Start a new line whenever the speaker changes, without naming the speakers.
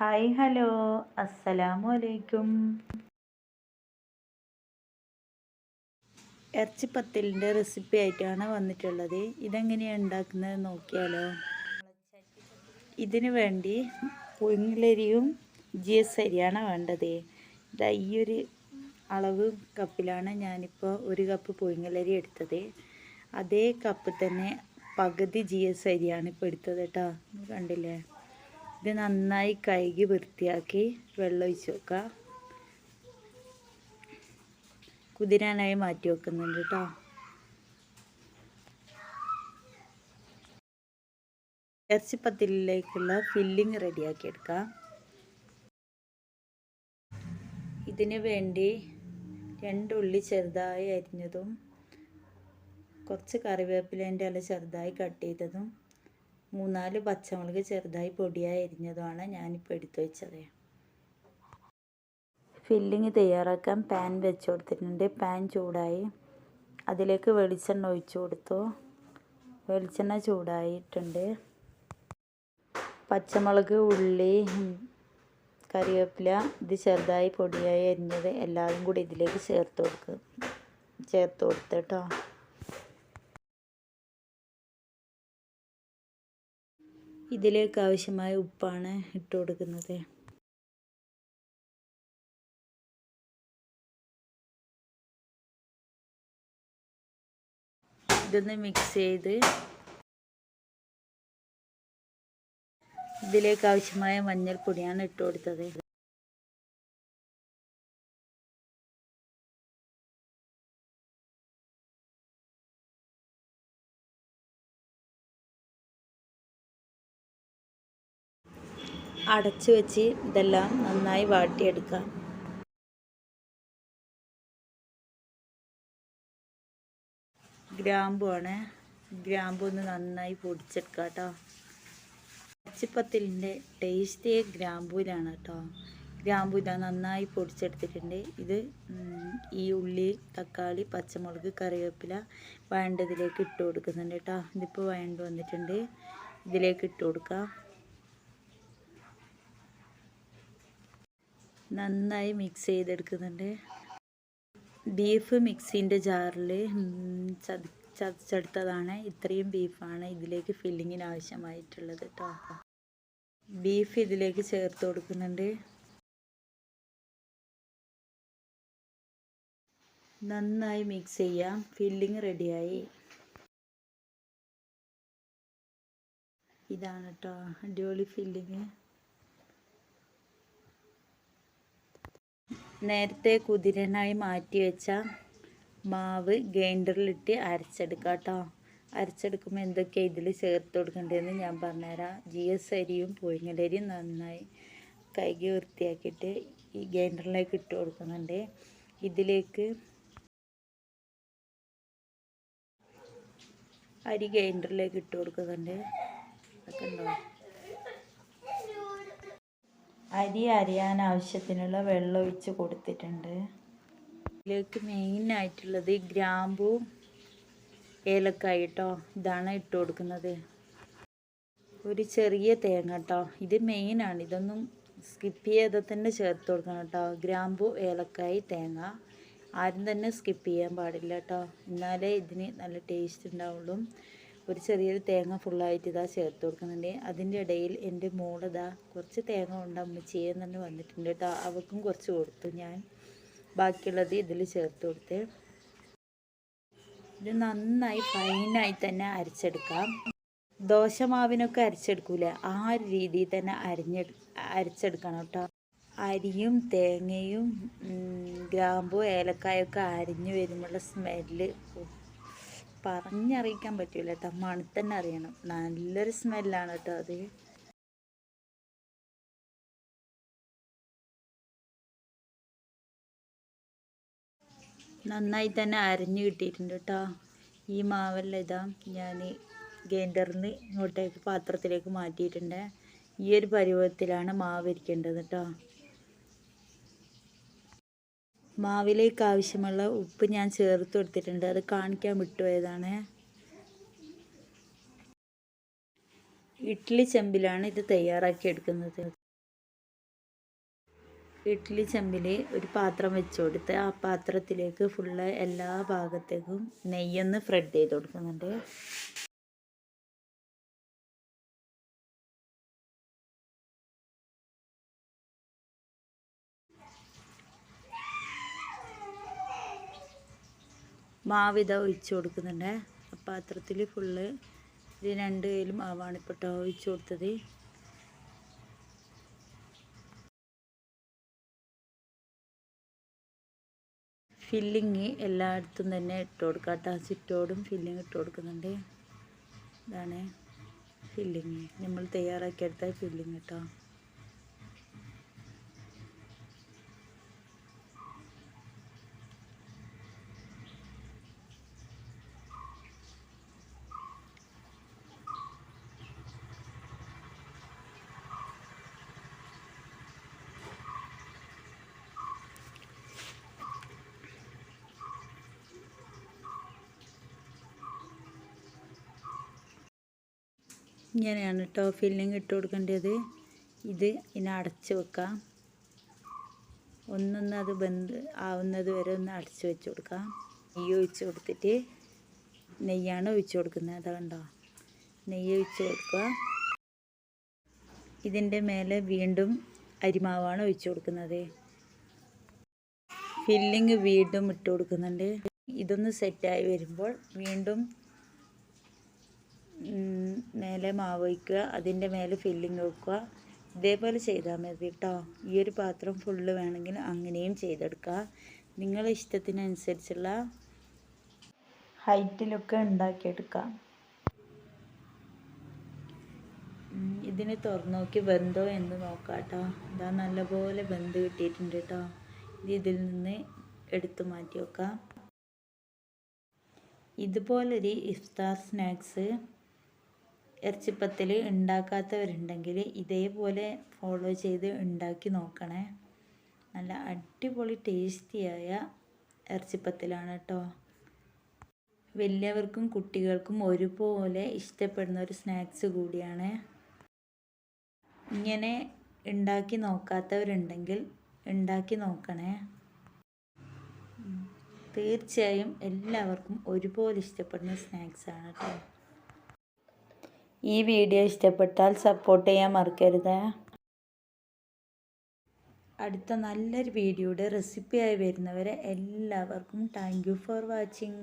Hi hello. അസ്സലാമു അലൈക്കും ഇറച്ചിപ്പത്തലിന്റെ recipe ആയിട്ടാണ് വന്നിട്ടുള്ളത്. ഇതെങ്ങനെയാണ് ഉണ്ടാക്കുന്നത് നോക്കിയാലോ. ഇതിന് വേണ്ടി പുഴുങ്ങലരിയും ജി എസ് അരിയാണ് വേണ്ടത്. ഇതാ ഈ ഒരു അളവ് കപ്പിലാണ് ഞാനിപ്പോൾ ഒരു കപ്പ് പുഴുങ്ങലരി എടുത്തത്. അതേ കപ്പ് തന്നെ പകുതി ജി എസ് അരിയാണ് ഇപ്പോൾ എടുത്തത് കേട്ടോ. കണ്ടില്ലേ? ഇത് നന്നായി കഴുകി വൃത്തിയാക്കി വെള്ളം ഒഴിച്ച് വെക്കുക കുതിരാനായി മാറ്റി വെക്കുന്നുണ്ട് കേട്ടോ ഇറച്ചിപ്പത്തിലേക്കുള്ള ഫില്ലിങ് റെഡിയാക്കി എടുക്കാം. ഇതിന് വേണ്ടി രണ്ടുള്ളി ചെറുതായി അരിഞ്ഞതും കുറച്ച് കറിവേപ്പിലേന്റെ ഇല ചെറുതായി കട്ട് ചെയ്തതും മൂന്നാൽ പച്ചമുളക് ചെറുതായി പൊടിയായി അരിഞ്ഞതുമാണ് ഞാനിപ്പോൾ എടുത്തു വെച്ചത്. ഫില്ലിങ് തയ്യാറാക്കാൻ പാൻ വെച്ച് കൊടുത്തിട്ടുണ്ട്. പാൻ ചൂടായി. അതിലേക്ക് വെളിച്ചെണ്ണ ഒഴിച്ചു കൊടുത്തു. വെളിച്ചെണ്ണ ചൂടായിട്ടുണ്ട്. പച്ചമുളക് ഉള്ളി കറിവേപ്പില ഇത് ചെറുതായി പൊടിയായി അരിഞ്ഞത് എല്ലാവരും കൂടി ഇതിലേക്ക് ചേർത്ത് കൊടുക്കുക ചേർത്ത് കൊടുത്തിട്ടോ ഇതിലേക്ക് ആവശ്യമായ ഉപ്പാണ് ഇട്ട് കൊടുക്കുന്നത്. ഇതൊന്ന് മിക്സ് ചെയ്ത് ഇതിലേക്ക് ആവശ്യമായ മഞ്ഞൾപ്പൊടിയാണ് ഇട്ട് കൊടുത്തത്. അടച്ച് വെച്ച് ഇതെല്ലാം നന്നായി വാട്ടിയെടുക്കാം. ഗ്രാമ്പുമാണ് ഗ്രാമ്പു ഒന്ന് നന്നായി പൊടിച്ചെടുക്കാം കേട്ടോ പച്ചപ്പത്തിലിന്റെ ടേസ്റ്റ് ഗ്രാമ്പൂലാണ് കേട്ടോ. ഗ്രാമ്പു ഇതാ നന്നായി പൊടിച്ചെടുത്തിട്ടുണ്ട്. ഇത് ഈ ഉള്ളി തക്കാളി പച്ചമുളക് കറിവേപ്പില വേണ്ടതിലേക്ക് ഇട്ട് കൊടുക്കുന്നുണ്ട് കേട്ടോ. ഇതിപ്പോൾ വേണ്ട വന്നിട്ടുണ്ട്. ഇതിലേക്ക് ഇട്ട് കൊടുക്കാം. നന്നായി മിക്സ് ചെയ്തെടുക്കുന്നുണ്ട്. ബീഫ് മിക്സിന്റെ ജാറിൽ ചതി ചതച്ചെടുത്തതാണ്. ഇത്രയും ബീഫാണ് ഇതിലേക്ക് ഫില്ലിങ്ങിന് ആവശ്യമായിട്ടുള്ളത് കേട്ടോ ബീഫ് ഇതിലേക്ക് ചേർത്ത് കൊടുക്കുന്നുണ്ട്. നന്നായി മിക്സ് ചെയ്യാം. ഫില്ലിങ് റെഡിയായി ഇതാണ് കേട്ടോ അടിപൊളി ഫില്ലിങ് നേരത്തെ കുതിരനായി മാറ്റി വെച്ച മാവ് ഗ്രൈൻഡറിലിട്ട് അരച്ചെടുക്കാം കേട്ടോ. അരച്ചെടുക്കുമ്പോൾ എന്തൊക്കെയാണ് ഇതിൽ ചേർത്ത് കൊടുക്കേണ്ടതെന്ന് ഞാൻ പറഞ്ഞുതരാം. ജി എസ് അരിയും പുഴുങ്ങലരിയും നന്നായി കൈകി വൃത്തിയാക്കിയിട്ട് ഈ ഗ്രൈൻഡറിലേക്ക് ഇട്ട് കൊടുക്കുന്നുണ്ട്. ഇതിലേക്ക് അരി ഗ്രൈൻഡറിലേക്ക് ഇട്ട് കൊടുക്കുന്നുണ്ട്. അതൊക്കെ ഉണ്ടോ? അരി അരിയാൻ ആവശ്യത്തിനുള്ള വെള്ളം ഒഴിച്ച് കൊടുത്തിട്ടുണ്ട്. ഇതിലേക്ക് മെയിനായിട്ടുള്ളത് ഗ്രാമ്പു ഏലക്കായ കേട്ടോ ഇതാണ് ഇട്ട് കൊടുക്കുന്നത്. ഒരു ചെറിയ തേങ്ങ കേട്ടോ ഇത് മെയിനാണ് ഇതൊന്നും സ്കിപ്പ് ചെയ്യാതെ തന്നെ ചേർത്ത് കൊടുക്കണം കേട്ടോ ഗ്രാമ്പു ഏലക്കായ തേങ്ങ ആരും തന്നെ സ്കിപ്പ് ചെയ്യാൻ പാടില്ല കേട്ടോ എന്നാലേ ഇതിന് നല്ല ടേസ്റ്റ് ഉണ്ടാവുള്ളൂ. ഒരു ചെറിയൊരു തേങ്ങ ഫുള്ളായിട്ട് ഇതാ ചേർത്ത് കൊടുക്കുന്നുണ്ട്. അതിന്റെ ഇടയിൽ എന്റെ മോളിതാ കുറച്ച് തേങ്ങ കൊണ്ട് അമ്മച്ചിയെ തന്നെ വന്നിട്ടുണ്ട് കേട്ടോ. അവൾക്കും കുറച്ച് കൊടുത്തു ഞാൻ. ബാക്കിയുള്ളത് ഇതിൽ ചേർത്ത് കൊടുത്ത് ഇത് നന്നായി ഫൈനായി തന്നെ അരച്ചെടുക്കാം. ദോശമാവിനൊക്കെ അരച്ചെടുക്കൂല. ആ ഒരു രീതിയിൽ തന്നെ അരിഞ്ഞെടു അരച്ചെടുക്കണം കേട്ടോ. അരിയും തേങ്ങയും ഗ്രാമ്പു ഏലക്കായൊക്കെ അരിഞ്ഞു വരുമ്പോഴുള്ള സ്മെല്ല് പറഞ്ഞറിയിക്കാൻ പറ്റില്ല കേട്ടോ മണത്തന്നെ അറിയണം. നല്ലൊരു സ്മെല്ലാണ് കേട്ടോ അത്. നന്നായി തന്നെ അരഞ്ഞു കിട്ടിയിട്ടുണ്ട് കേട്ടോ ഈ മാവെല്ലാം ഇതാ ഞാൻ ഗ്രൈൻഡറിൽ നിന്ന് ഇങ്ങോട്ടേക്ക് പാത്രത്തിലേക്ക് മാറ്റിയിട്ടുണ്ട്. ഈ ഒരു പരുവത്തിലാണ് മാവ് ഇരിക്കേണ്ടത് കേട്ടോ മാവിലേക്ക് ആവശ്യമുള്ള ഉപ്പ് ഞാൻ ചേർത്ത് കൊടുത്തിട്ടുണ്ട്. അത് കാണിക്കാൻ വിട്ടുപോയതാണ്. ഇഡ്ഡലി ചെമ്പിലാണ് ഇത് തയ്യാറാക്കി എടുക്കുന്നത്. ഇഡ്ഡലി ചെമ്പിൽ ഒരു പാത്രം വെച്ച് കൊടുത്ത് ആ പാത്രത്തിലേക്ക് ഫുള്ള് എല്ലാ ഭാഗത്തേക്കും നെയ്യൊന്ന് ഫ്രെഡ് ചെയ്ത് കൊടുക്കുന്നുണ്ട്. മാവിത ഒഴിച്ച് കൊടുക്കുന്നുണ്ട്. പാത്രത്തിൽ ഫുള്ള് ഇത് രണ്ട് കയ്യിലും മാവാണ് ഇപ്പോൾ കേട്ടോ കൊടുത്തത്. ഫില്ലിങ് എല്ലായിടത്തും തന്നെ ഇട്ട് കൊടുക്കുക കേട്ടോ. ചുറ്റോടും ഫില്ലിങ് ഇട്ട് കൊടുക്കുന്നുണ്ട്. ഇതാണ് ഫില്ലിങ്. നമ്മൾ തയ്യാറാക്കിയെടുത്ത ഫില്ലിങ് കേട്ടോ. ഇങ്ങനെയാണ് കേട്ടോ ഫില്ലിങ് ഇട്ട് കൊടുക്കേണ്ടത്. ഇത് ഇനി അടച്ച് വെക്കാം. ഒന്നൊന്ന് അത് ബന്ധ ആവുന്നത് വരെ ഒന്ന് അടച്ച് വെച്ച് കൊടുക്കാം. നെയ്യ് ഒഴിച്ച് കൊടുത്തിട്ട് നെയ്യാണ് ഒഴിച്ച് കൊടുക്കുന്നത്. അതാ കണ്ടോ? നെയ്യ് ഒഴിച്ച് കൊടുക്കുക. ഇതിന്റെ മേലെ വീണ്ടും അരിമാവാണ് ഒഴിച്ച് കൊടുക്കുന്നത്. ഫില്ലിങ് വീണ്ടും ഇട്ട് കൊടുക്കുന്നുണ്ട്. ഇതൊന്ന് സെറ്റായി വരുമ്പോൾ വീണ്ടും മേലെ മാവ് വയ്ക്കുക അതിന്റെ മേലെ ഫില്ലിങ് വെക്കുക. ഇതേപോലെ ചെയ്താൽ മതി കേട്ടോ ഈ ഒരു പാത്രം ഫുള്ള് വേണമെങ്കിൽ അങ്ങനെയും ചെയ്തെടുക്കുക നിങ്ങളുടെ ഇഷ്ടത്തിനനുസരിച്ചുള്ള ഹൈറ്റിലൊക്കെ ഉണ്ടാക്കിയെടുക്കുക ഇതിന് തുറന്നു നോക്കി വെന്തോ എന്ന് നോക്കാം കേട്ടോ ഇതാ നല്ലപോലെ വെന്ത് കിട്ടിയിട്ടുണ്ട് കേട്ടോ ഇത് ഇതിൽ നിന്ന് എടുത്തു മാറ്റി വെക്കാം. ഇതുപോലൊരു ഇഫ്താർ സ്നാക്സ് ഇറച്ചിപ്പത്തിൽ ഉണ്ടാക്കാത്തവരുണ്ടെങ്കിൽ ഇതേപോലെ ഫോളോ ചെയ്ത് ഉണ്ടാക്കി നോക്കണേ. നല്ല അടിപൊളി ടേസ്റ്റിയായ ഇറച്ചിപ്പത്തിലാണ് കേട്ടോ വലിയവർക്കും കുട്ടികൾക്കും ഒരുപോലെ ഇഷ്ടപ്പെടുന്ന ഒരു സ്നാക്സ് കൂടിയാണ്. ഇങ്ങനെ ഉണ്ടാക്കി നോക്കാത്തവരുണ്ടെങ്കിൽ ഉണ്ടാക്കി നോക്കണേ. തീർച്ചയായും എല്ലാവർക്കും ഒരുപോലെ ഇഷ്ടപ്പെടുന്ന സ്നാക്സാണ് കേട്ടോ ഈ വീഡിയോ ഇഷ്ടപ്പെട്ടാൽ സപ്പോർട്ട് ചെയ്യാൻ മറക്കരുത്. അടുത്ത നല്ലൊരു വീഡിയോയുടെ റെസിപ്പിയായി വരുന്നവരെ എല്ലാവർക്കും താങ്ക് ഫോർ വാച്ചിങ്